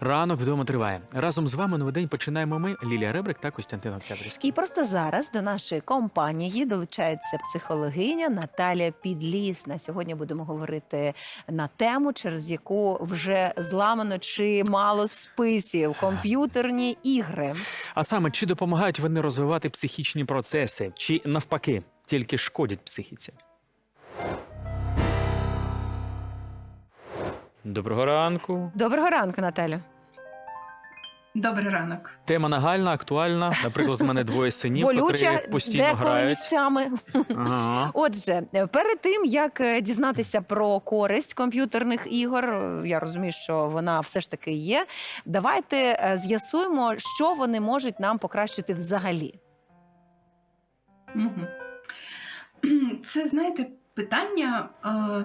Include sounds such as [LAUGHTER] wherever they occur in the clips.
Ранок вдома триває. Разом з вами новий день починаємо ми, Лілія Ребрик та Костянтин Октябрьський. І просто зараз до нашої компанії долучається психологиня Наталія Підлісна. Сьогодні будемо говорити на тему, через яку вже зламано чимало списів комп'ютерні ігри. А саме, чи допомагають вони розвивати психічні процеси, чи навпаки, тільки шкодять психіці? Доброго ранку. Доброго ранку, Наталю. Добрий ранок. Тема нагальна, актуальна. Наприклад, у мене двоє синів, Болюча котрі постійно деколи грають. місцями. Ага. Отже, перед тим як е, дізнатися про користь комп'ютерних ігор, я розумію, що вона все ж таки є. Давайте е, з'ясуємо, що вони можуть нам покращити взагалі. Угу. Це, знаєте, питання, е,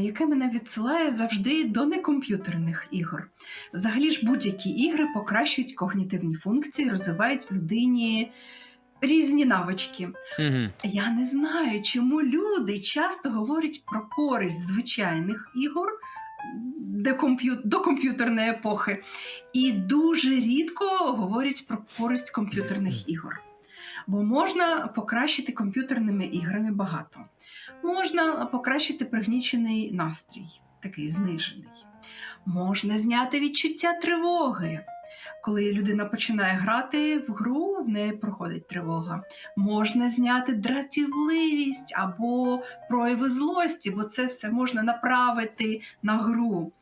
яке мене відсилає завжди до некомп'ютерних ігор. Взагалі ж будь-які ігри покращують когнітивні функції, розвивають в людині різні навички. Угу. Я не знаю, чому люди часто говорять про користь звичайних ігор до комп'ютерної епохи, і дуже рідко говорять про користь комп'ютерних ігор. Бо можна покращити комп'ютерними іграми багато. Можна покращити пригнічений настрій, такий знижений. Можна зняти відчуття тривоги. Коли людина починає грати в гру, в неї проходить тривога. Можна зняти дратівливість або прояви злості, бо це все можна направити на гру.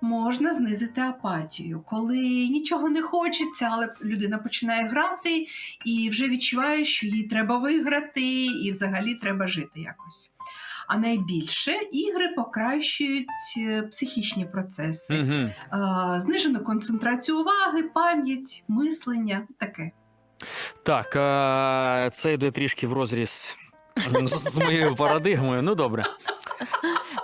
Можна знизити апатію, коли нічого не хочеться, але людина починає грати і вже відчуває, що їй треба виграти, і взагалі треба жити якось. А найбільше ігри покращують е, психічні процеси, Угу. знижену концентрацію уваги, пам'ять, мислення таке. Так, це йде трішки в розріз з моєю парадигмою. Ну добре.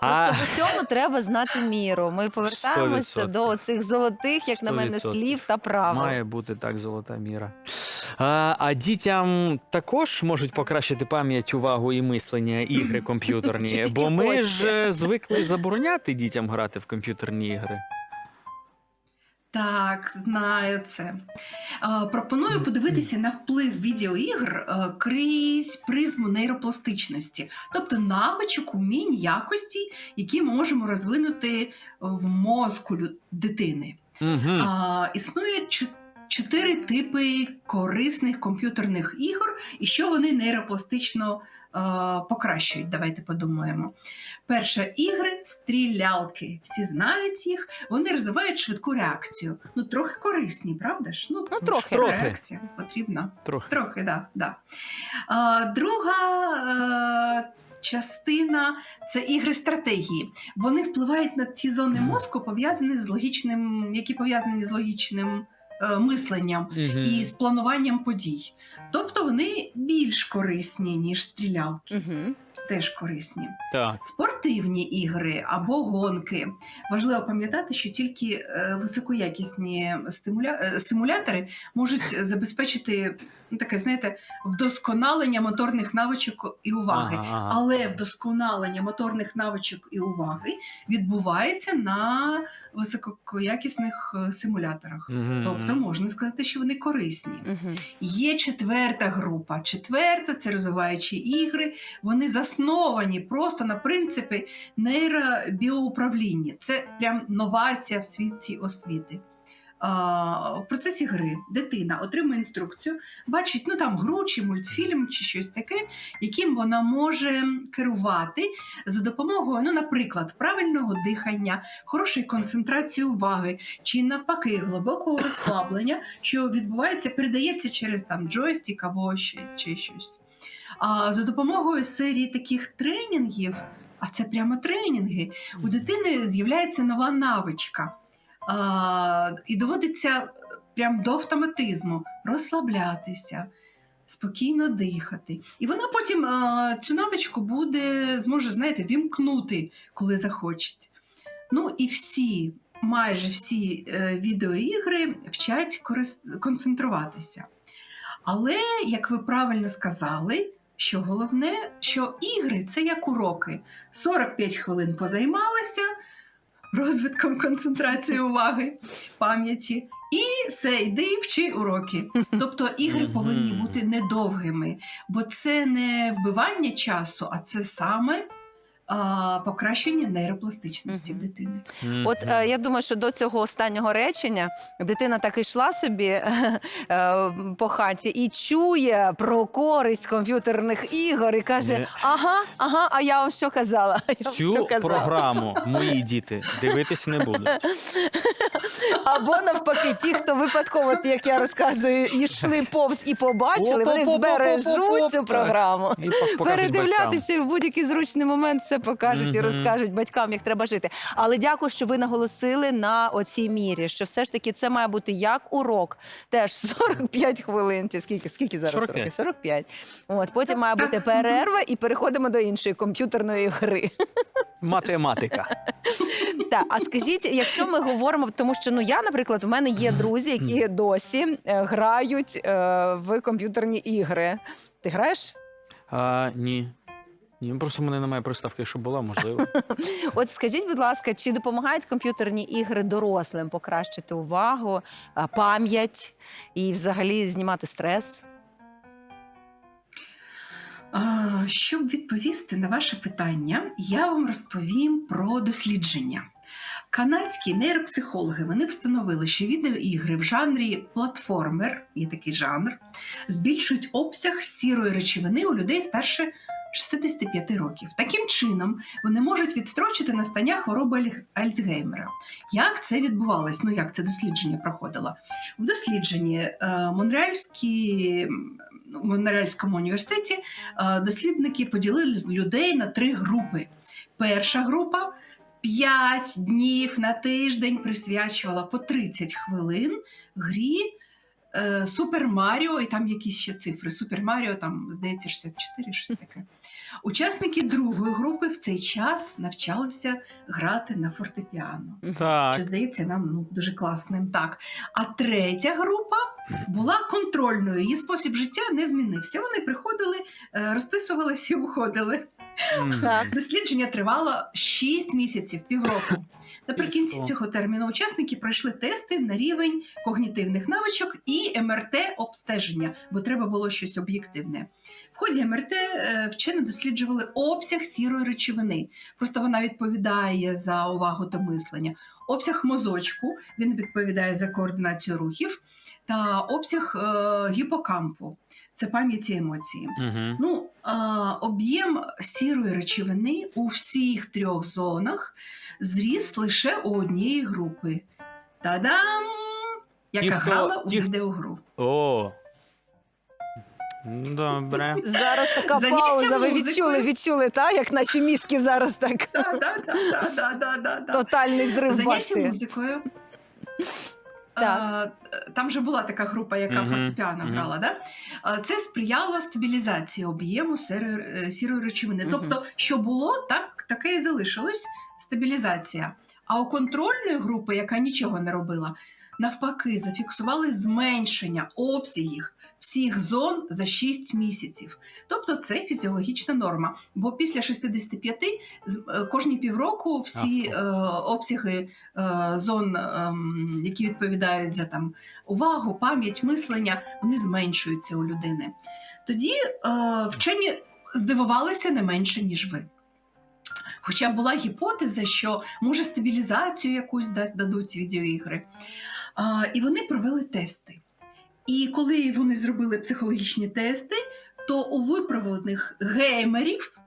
А, Просто в усьому треба знати міру. Ми повертаємося 100%. до цих золотих, як на мене, 100%. слів та правил. має бути так золота міра. А, а дітям також можуть покращити пам'ять, увагу і мислення ігри [LAUGHS] комп'ютерні, бо ми ж е, звикли забороняти дітям грати в комп'ютерні ігри. Так, знаю це. Е, Пропоную подивитися на вплив відеоігр е, крізь призму нейропластичності, тобто навичок, умінь, якості, які ми можемо розвинути в мозку дитини. Угу. Існує чотири типи корисних комп'ютерних ігор, і що вони нейропластично покращують. Давайте подумаємо. Перше, ігри стрілялки. Всі знають їх, вони розвивають швидку реакцію. Ну, трохи корисні, правда ж? Ну, тому трохи. реакція потрібна. Трохи. Трохи, да, да. А, друга е, частина це ігри стратегії. Вони впливають на ті зони мозку, пов'язані з логічним, які пов'язані з логічним е, мисленням угу. і з плануванням подій. Тобто вони більш корисні, ніж стрілялки, Угу. Теж корисні. Так. Спортивні ігри або гонки. Важливо пам'ятати, що тільки е, високоякісні стимуля... е, симулятори можуть забезпечити ну, таке, знаєте, вдосконалення моторних навичок і уваги. Ага, ага. Але вдосконалення моторних навичок і уваги відбувається на високоякісних е, симуляторах. Мгм. Тобто можна сказати, що вони корисні. Угу. Є четверта група. Четверта це розвиваючі ігри. Вони засновані просто на принципі нейробіоуправління. Це прям новація в світі освіти. В процесі гри дитина отримує інструкцію, бачить ну там гру чи мультфільм, чи щось таке, яким вона може керувати за допомогою, ну, наприклад, правильного дихання, хорошої концентрації уваги, чи навпаки глибокого розслаблення, що відбувається, передається через там джойстик або ще, чи щось. А за допомогою серії таких тренінгів, а це прямо тренінги, у дитини з'являється нова навичка. А, і доводиться прям до автоматизму розслаблятися, спокійно дихати. І вона потім а, цю навичку буде, зможе, знаєте, вімкнути, коли захоче. Ну і всі, майже всі е, відеоігри вчать корис- концентруватися. Але, як ви правильно сказали, що головне, що ігри це як уроки. 45 хвилин позаймалися, розвитком концентрації уваги, пам'яті. І все, йди і вчи уроки. Тобто ігри повинні бути недовгими, бо це не вбивання часу, а це саме а, покращення нейропластичності Мгм. дитини. От е, я думаю, що до цього останнього речення дитина так йшла собі [LAUGHS] е, по хаті і чує про користь комп'ютерних ігор і каже: Не. ага, ага, а я вам що казала? [LAUGHS] Я Цю що казала? програму мої діти дивитись не будуть. [LAUGHS] Або навпаки, ті, хто випадково, як я розказую, йшли повз і побачили, вони збережуть цю програму. І Передивлятися в будь-який зручний момент все покажуть і розкажуть батькам, як треба жити. Але дякую, що ви наголосили на оцій мірі, що все ж таки це має бути як урок, теж [LAUGHS] 45 хвилин, чи скільки, скільки зараз 45. років? 45. От потім Так, має так. бути перерва, і переходимо до іншої комп'ютерної гри. Математика. Так, а скажіть, якщо ми говоримо, тому що ну я, наприклад, у мене є друзі, які досі е, грають е, в комп'ютерні ігри. Ти граєш? А, ні. Ні, просто в мене немає приставки, щоб була, можливо. [LAUGHS] От скажіть, будь ласка, чи допомагають комп'ютерні ігри дорослим покращити увагу, а, пам'ять і взагалі знімати стрес? А, Щоб відповісти на ваше питання, я вам розповім про дослідження. Канадські нейропсихологи вони встановили, що відеоігри в жанрі платформер, є такий жанр, збільшують обсяг сірої речовини у людей старше 65 років. Таким чином, вони можуть відстрочити настання хвороби Альцгеймера. Як це відбувалось? Ну як це дослідження проходило? В дослідженні е, Монреальські, ну, в Монреальському університеті е, дослідники поділили людей на три групи. Перша група 5 днів на тиждень присвячувала по 30 хвилин грі Супер Маріо, і там якісь ще цифри. Супер Маріо, там, здається, 64, щось таке. Учасники другої групи в цей час навчалися грати на фортепіано. Так. Що здається нам ну, дуже класним. Так. А третя група була контрольною. Її спосіб життя не змінився. Вони приходили, е, розписувалися і уходили. Так. Дослідження тривало 6 місяців, півроку. Наприкінці цього терміну учасники пройшли тести на рівень когнітивних навичок і МРТ обстеження, бо треба було щось об'єктивне. В ході МРТ е, вчені досліджували обсяг сірої речовини. Просто вона відповідає за увагу та мислення. Обсяг мозочку він відповідає за координацію рухів, та обсяг е, гіпокампу це пам'ять і емоції. Мгм. Ну, а, об'єм сірої речовини у всіх трьох зонах зріс лише у однієї групи. Та-дам! Яка Ті, грала у відеогру. О. Добре. Зараз така Заняття пауза. Ви музикою. відчули, відчули, та як наші мізки зараз так тотальний зрив Заняття музикою. Так. Там же була така група, яка Мгм, фортепіано мгм. грала. Да? Це сприяло стабілізації об'єму сірої, е, сірої речовини. Мгм. Тобто, що було, так, таке і залишилось стабілізація. А у контрольної групи, яка нічого не робила, навпаки, зафіксували зменшення обсягів всіх зон за 6 місяців. Тобто це фізіологічна норма. Бо після 65 з- е, кожні півроку всі е, обсяги е, зон, ем, які відповідають за там увагу, пам'ять, мислення, вони зменшуються у людини. Тоді е, вчені здивувалися не менше, ніж ви. Хоча була гіпотеза, що може стабілізацію якусь да- дадуть відеоігри. І вони провели тести. І коли вони зробили психологічні тести, то у виправлених геймерів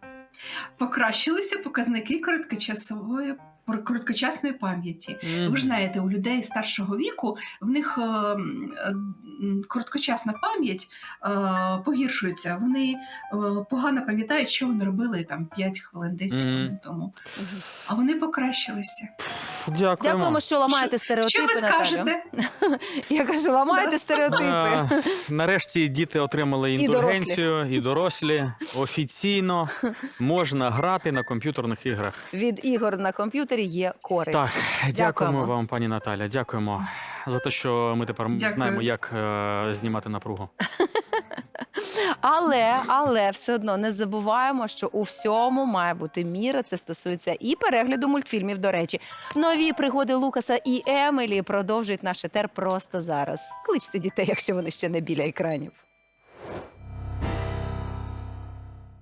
покращилися показники короткочасової короткочасної пам'яті. Ви ж знаєте, у людей старшого віку в них е, е, короткочасна пам'ять е, погіршується. Вони е, погано пам'ятають, що вони робили там 5 хвилин, 10 Мгм. хвилин тому. А вони покращилися. Дякуємо. Дякуємо, що ламаєте Що стереотипи. ви Наталю. скажете? Я кажу, ламайте стереотипи. А, нарешті діти отримали І індульгенцію, і дорослі. Офіційно можна грати на комп'ютерних іграх. Від ігор на комп'ютері є користь. Так, дякуємо, Дякуємо. вам, пані Наталя. Дякуємо за те, що ми тепер Дякую. знаємо, як е, знімати напругу. Але, але все одно не забуваємо, що у всьому має бути міра. Це стосується і перегляду мультфільмів. До речі, нові пригоди Лукаса і Емелі продовжують наш етер просто зараз. Кличте дітей, якщо вони ще не біля екранів.